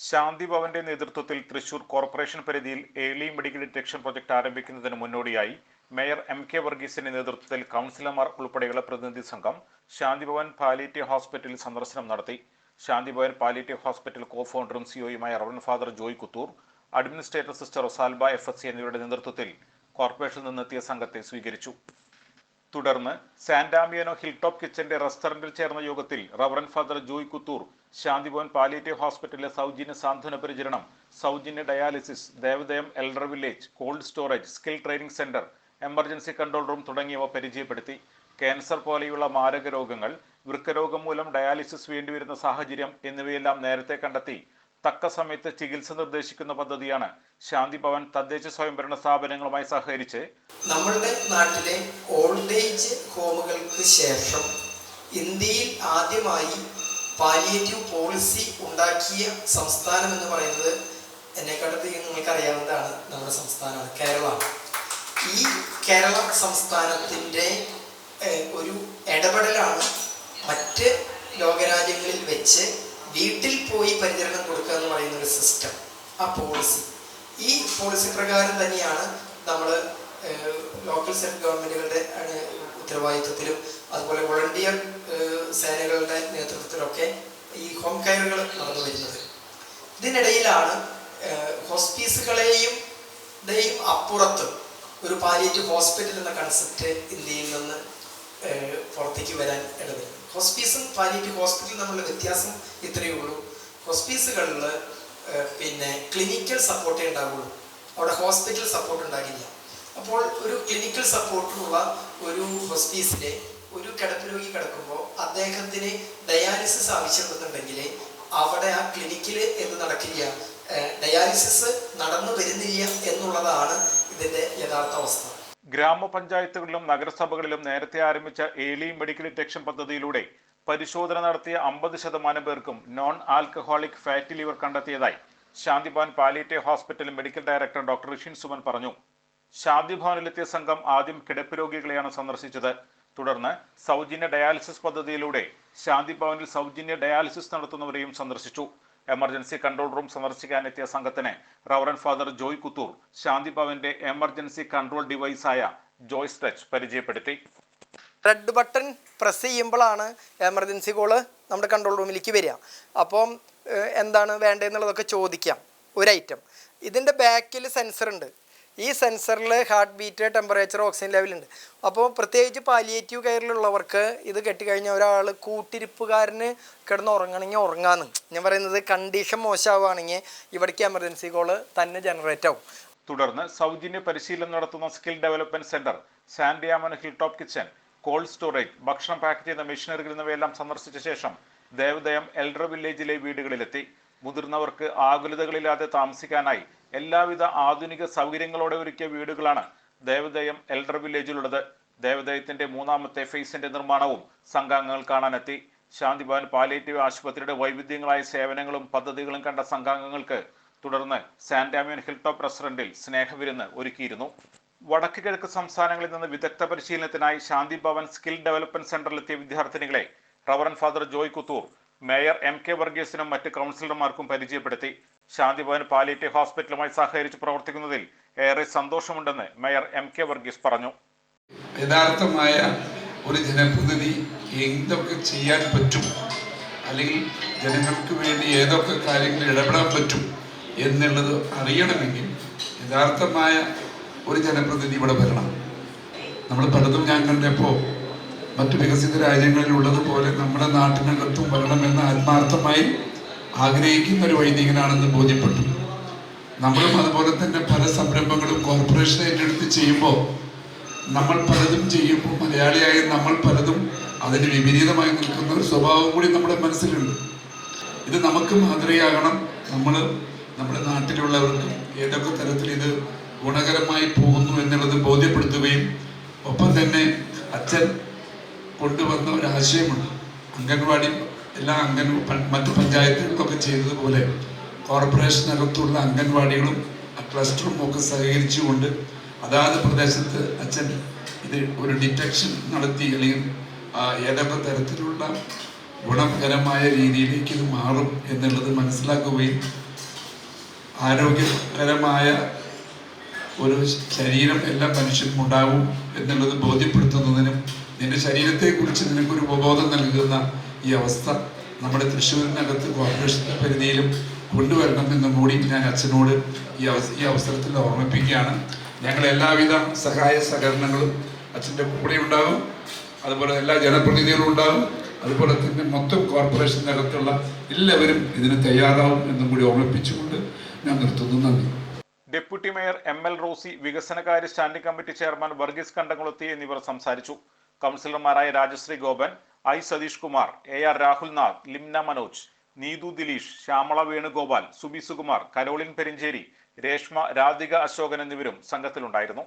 ശാന്തി ഭവന്റെ നേതൃത്വത്തിൽ തൃശൂർ കോർപ്പറേഷൻ പരിധിയിൽ ഏർലി മെഡിക്കൽ ഡിറ്റക്ഷൻ പ്രൊജക്ട് ആരംഭിക്കുന്നതിന് മുന്നോടിയായി മേയർ എം കെ വർഗീസിന്റെ നേതൃത്വത്തിൽ കൗൺസിലർമാർ ഉൾപ്പെടെയുള്ള പ്രതിനിധി സംഘം ശാന്തിഭവൻ പാലിയേറ്റീവ് ഹോസ്പിറ്റലിൽ സന്ദർശനം നടത്തി. ശാന്തിഭവൻ പാലിയേറ്റീവ് ഹോസ്പിറ്റൽ കോ ഫൗണ്ടറും സിഒയുമായ reverend father Joy Kuthur administrator sister Rosalba F S C എന്നിവരുടെ നേതൃത്വത്തിൽ കോർപ്പറേഷനിൽ നിന്നെത്തിയ സംഘത്തെ സ്വീകരിച്ചു. തുടർന്ന് സാന്റാമിയനോ ഹിൽ ടോപ്പ് കിച്ചന്റെ റെസ്റ്റോറന്റിൽ ചേർന്ന യോഗത്തിൽ reverend father Joy Kuthur Shantibhavan palliative ഹോസ്പിറ്റലിലെ സൗജന്യ സാന്ത്വന പരിചരണം സൗജന്യ dialysis Devadayam elder village cold storage skill training centre emergency control room തുടങ്ങിയവ പരിചയപ്പെടുത്തി. ക്യാൻസർ പോലെയുള്ള മാരക രോഗങ്ങൾ വൃക്കരോഗം മൂലം ഡയാലിസിസ് വേണ്ടിവരുന്ന സാഹചര്യം എന്നിവയെല്ലാം നേരത്തെ കണ്ടെത്തി. തക്ക സമയത്ത് ചികിത്സ നിർദ്ദേശിക്കുന്ന പദ്ധതിയാണ്. ശാന്തി ഭവൻ തദ്ദേശ സ്വയംഭരണ സ്ഥാപനങ്ങളുമായി സഹകരിച്ച് നമ്മളുടെ നാട്ടിലെ ഓൾഡ് ഏജ് ഹോമുകൾക്ക് ശേഷം ഇന്ത്യയിൽ ആദ്യമായി പാലിയേറ്റീവ് പോളിസി ഉണ്ടാക്കിയ സംസ്ഥാനം എന്ന് പറയുന്നത് എന്നെക്കാട്ടത്ത് നിങ്ങൾക്ക് അറിയാവുന്നതാണ് നമ്മുടെ സംസ്ഥാനമാണ് കേരളമാണ്. ഈ കേരള സംസ്ഥാനത്തിന്റെ ഒരു ഇടപെടലാണ് മറ്റ് ലോകരാജ്യങ്ങളിൽ വെച്ച് വീട്ടിൽ പോയി പരിചരണം കൊടുക്കുക എന്ന് പറയുന്ന ഒരു സിസ്റ്റം ആ പോളിസി ഈ പോളിസി പ്രകാരം തന്നെയാണ് നമ്മൾ ലോക്കൽ സെൽഫ് ഗവൺമെന്റുകളുടെ ഉത്തരവാദിത്വത്തിലും അതുപോലെ വോളണ്ടിയർ സേനകളുടെ നേതൃത്വത്തിലൊക്കെ ഈ ഹോം കെയറുകൾ നടന്നു വരുന്നത്. ഇതിനിടയിലാണ് ഹോസ്പീസുകളെയും ടെയും അപ്പുറത്ത് ഒരു പാലിയേറ്റീവ് ഹോസ്പിറ്റൽ എന്ന കൺസെപ്റ്റ് ഇന്ത്യയിൽ നിന്ന് പുറത്തേക്ക് വരാൻ ഇടവരും. ഹോസ്പീസും പാലിയേറ്റീവ് ഹോസ്പിറ്റലും തമ്മിലുള്ള വ്യത്യാസം ഇത്രയേ ഉള്ളൂ. ഹോസ്പീസുകളിൽ പിന്നെ ക്ലിനിക്കൽ സപ്പോർട്ടേ ഉണ്ടാവുള്ളൂ. അവിടെ ഹോസ്പിറ്റൽ സപ്പോർട്ട് ഉണ്ടാകില്ല. അപ്പോൾ ഒരു ക്ലിനിക്കൽ സപ്പോർട്ടുള്ള ഒരു ഹോസ്പീസിലെ ഒരു കിടപ്പ് രോഗി കിടക്കുമ്പോൾ അദ്ദേഹത്തിന് ഡയാലിസിസ് ആവശ്യപ്പെടുന്നുണ്ടെങ്കിൽ അവിടെ ആ ക്ലിനിക്കിൽ എന്ന് നടക്കില്ല. ഡയാലിസിസ് നടന്നു വരുന്നില്ല എന്നുള്ളതാണ് ഇതിന്റെ യഥാർത്ഥ അവസ്ഥ. ഗ്രാമപഞ്ചായത്തുകളിലും നഗരസഭകളിലും നേരത്തെ ആരംഭിച്ച ഏലി മെഡിക്കൽ ഡിറ്റക്ഷൻ പദ്ധതിയിലൂടെ പരിശോധന നടത്തിയ അമ്പത് ശതമാനം പേർക്കും നോൺ ആൽക്കഹോളിക് ഫാറ്റി ലിവർ കണ്ടെത്തിയതായി Shantibhavan palliative hospital medical director doctor Rishin Suman പറഞ്ഞു. ശാന്തിഭവനിലെത്തിയ സംഘം ആദ്യം കിടപ്പ് രോഗികളെയാണ് സന്ദർശിച്ചത്. തുടർന്ന് സൗജന്യ ഡയാലിസിസ് പദ്ധതിയിലൂടെ ശാന്തിഭവനിൽ സൗജന്യ ഡയാലിസിസ് നടത്തുന്നവരെയും സന്ദർശിച്ചു. എമർജൻസി കൺട്രോൾ റൂം സന്ദർശിക്കാനെത്തിയ സംഘത്തിന് റവറൻ ഫാദർ ജോയ് കുത്തൂർ ശാന്തിഭവന്റെ എമർജൻസി കൺട്രോൾ ഡിവൈസായ ജോയ് സ്ട്രെച്ച് പരിചയപ്പെടുത്തി. റെഡ് ബട്ടൺ പ്രസ് ചെയ്യുമ്പോഴാണ് എമർജൻസി കോൾ നമ്മുടെ കൺട്രോൾ റൂമിലേക്ക് വരിക. അപ്പം എന്താണ് വേണ്ടതെന്നുള്ളതൊക്കെ ചോദിക്കാം. ഒരു ഐറ്റം ഇതിന്റെ ബാക്കിൽ സെൻസർ ഉണ്ട്. ഈ സെൻസറിൽ ഹാർട്ട് ബീറ്റ് ടെമ്പറേച്ചർ ഓക്സിജൻ ലെവലുണ്ട്. അപ്പോൾ പ്രത്യേകിച്ച് പാലിയേറ്റീവ് കെയറിലുള്ളവർക്ക് ഇത് കെട്ടിക്കഴിഞ്ഞാൽ ഒരാൾ കൂട്ടിരിപ്പുകാരന് കിടന്ന് ഉറങ്ങണമെങ്കിൽ ഉറങ്ങാന്ന്. ഞാൻ പറയുന്നത് കണ്ടീഷൻ മോശമാവുകയാണെങ്കിൽ ഇവിടേക്ക് എമർജൻസി കോൾ തന്നെ ജനറേറ്റ് ആവും. തുടർന്ന് സൗജന്യ പരിശീലനം നടത്തുന്ന skill development centre സാൻഡിയാമൻ hill top kitchen cold storage ഭക്ഷണം പാക്ക് ചെയ്യുന്ന മെഷീനറികൾ എന്നിവയെല്ലാം സന്ദർശിച്ച ശേഷം ദേവദയം എൽഡർ വില്ലേജിലെ വീടുകളിലെത്തി. മുതിർന്നവർക്ക് ആകുലതകളില്ലാതെ താമസിക്കാനായി എല്ലാവിധ ആധുനിക സൗകര്യങ്ങളോടെ ഒരുക്കിയ വീടുകളാണ് ദേവദയം എൽഡർ വില്ലേജിലുള്ളത് ദേവദയത്തിന്റെ മൂന്നാമത്തെ ഫേസിന്റെ നിർമ്മാണവും സംഘാംഗങ്ങൾ കാണാനെത്തി. ശാന്തിഭവൻ പാലിയേറ്റീവ് ആശുപത്രിയുടെ വൈവിധ്യങ്ങളായ സേവനങ്ങളും പദ്ധതികളും കണ്ട സംഘാംഗങ്ങൾക്ക് തുടർന്ന് സാന്റാമിയൻ ഹിൽ ടോപ്പ് റെസ്റ്റോറന്റിൽ സ്നേഹവിരുന്ന് ഒരുക്കിയിരുന്നു. വടക്ക് കിഴക്ക് സംസ്ഥാനങ്ങളിൽ നിന്ന് വിദഗ്ധ പരിശീലനത്തിനായി ശാന്തിഭവൻ സ്കിൽ ഡെവലപ്മെന്റ് സെന്ററിലെത്തിയ വിദ്യാർത്ഥിനികളെ reverend father Joy Kuthur mayor M K വർഗീസിനും മറ്റ് കൗൺസിലർമാർക്കും പരിചയപ്പെടുത്തി. ശാന്തി ഭവൻ പാലിയേറ്റീവ് ഹോസ്പിറ്റലുമായി സഹകരിച്ച് പ്രവർത്തിക്കുന്നതിൽ ഏറെ സന്തോഷമുണ്ടെന്ന് മേയർ എം കെ വർഗീസ് പറഞ്ഞു. യഥാർത്ഥമായ ഒരു ജനപ്രതിനിധി എന്തൊക്കെ ചെയ്യാൻ പറ്റും? അല്ലെങ്കിൽ ജനങ്ങൾക്ക് വേണ്ടി ഏതൊക്കെ കാര്യങ്ങൾ ഇടപെടാൻ പറ്റും എന്നുള്ളത് അറിയണമെങ്കിൽ യഥാർത്ഥമായ ഒരു ജനപ്രതിനിധി ഇവിടെ വരണം. നമ്മൾ പലതും ഞാൻ കണ്ടപ്പോൾ മറ്റു വികസിത രാജ്യങ്ങളിൽ ഉള്ളതുപോലെ നമ്മുടെ നാട്ടിനകത്തും വരണമെന്ന് ആത്മാർത്ഥമായി ആഗ്രഹിക്കുന്ന ഒരു വൈദികനാണെന്ന് ബോധ്യപ്പെട്ടു. നമ്മളും അതുപോലെ തന്നെ പല സംരംഭങ്ങളും കോർപ്പറേഷൻ ഏറ്റെടുത്ത് ചെയ്യുമ്പോൾ നമ്മൾ പലതും ചെയ്യുമ്പോൾ മലയാളിയായ നമ്മൾ പലതും അതിന് വിപരീതമായി നിൽക്കുന്ന ഒരു സ്വഭാവം കൂടി നമ്മുടെ മനസ്സിലുണ്ട്. ഇത് നമുക്ക് മാതൃകയാകണം. നമ്മൾ നമ്മുടെ നാട്ടിലുള്ളവർക്കും ഏതൊക്കെ തരത്തിൽ ഇത് ഗുണകരമായി പോകുന്നു എന്നുള്ളത് ബോധ്യപ്പെടുത്തുകയും ഒപ്പം തന്നെ അച്ഛൻ കൊണ്ടുവന്ന ഒരു ആശയമുണ്ട്. അംഗൻവാടി എല്ലാ അംഗൻ മറ്റു പഞ്ചായത്തുകൾക്കൊക്കെ ചെയ്തതുപോലെ കോർപ്പറേഷനകത്തുള്ള അംഗൻവാടികളും ക്ലസ്റ്ററും ഒക്കെ സഹകരിച്ചുകൊണ്ട് അതാത് പ്രദേശത്ത് അച്ഛൻ ഇത് ഒരു ഡിറ്റക്ഷൻ നടത്തി അല്ലെങ്കിൽ ഏതൊക്കെ തരത്തിലുള്ള ഗുണകരമായ രീതിയിലേക്ക് ഇത് മാറും എന്നുള്ളത് മനസ്സിലാക്കുകയും ആരോഗ്യകരമായ ഒരു ശരീരം എല്ലാ മനുഷ്യനും ഉണ്ടാവും എന്നുള്ളത് ബോധ്യപ്പെടുത്തുന്നതിനും നിന്റെ ശരീരത്തെക്കുറിച്ച് നിനക്കൊരു ഉപബോധം നൽകുന്ന ഈ അവസ്ഥ നമ്മുടെ തൃശ്ശൂരിനകത്ത് കോർപ്പറേഷന്റെ പരിധിയിലും കൊണ്ടുവരണം എന്നും കൂടി ഞാൻ അച്ഛനോട് ഈ ഈ അവസരത്തിൽ ഓർമ്മിപ്പിക്കുകയാണ്. ഞങ്ങൾ എല്ലാവിധ സഹായ സഹകരണങ്ങളും അച്ഛന്റെ കൂടെ ഉണ്ടാകും അതുപോലെ എല്ലാ ജനപ്രതിനിധികളും ഉണ്ടാകും അതുപോലെ തന്നെ മൊത്തം കോർപ്പറേഷനകത്തുള്ള എല്ലാവരും ഇതിന് തയ്യാറാവും എന്നും കൂടി ഓർമ്മിപ്പിച്ചുകൊണ്ട് ഞാൻ നിർത്തുന്നു. നന്ദി. Deputy mayor M L Rosy വികസനകാര്യ standing committee chairman Varghese Kandamkulathi എന്നിവർ സംസാരിച്ചു. കൗൺസിലർമാരായ Rajasree Gopan I Satheesh Kumar A R Rahulnath Limna Manoj Neethu Dileesh Shyamala Venugopal Subi Sukumar Caroline Perincheri Reshma Radhika Ashokan എന്നിവരും സംഘത്തിലുണ്ടായിരുന്നു.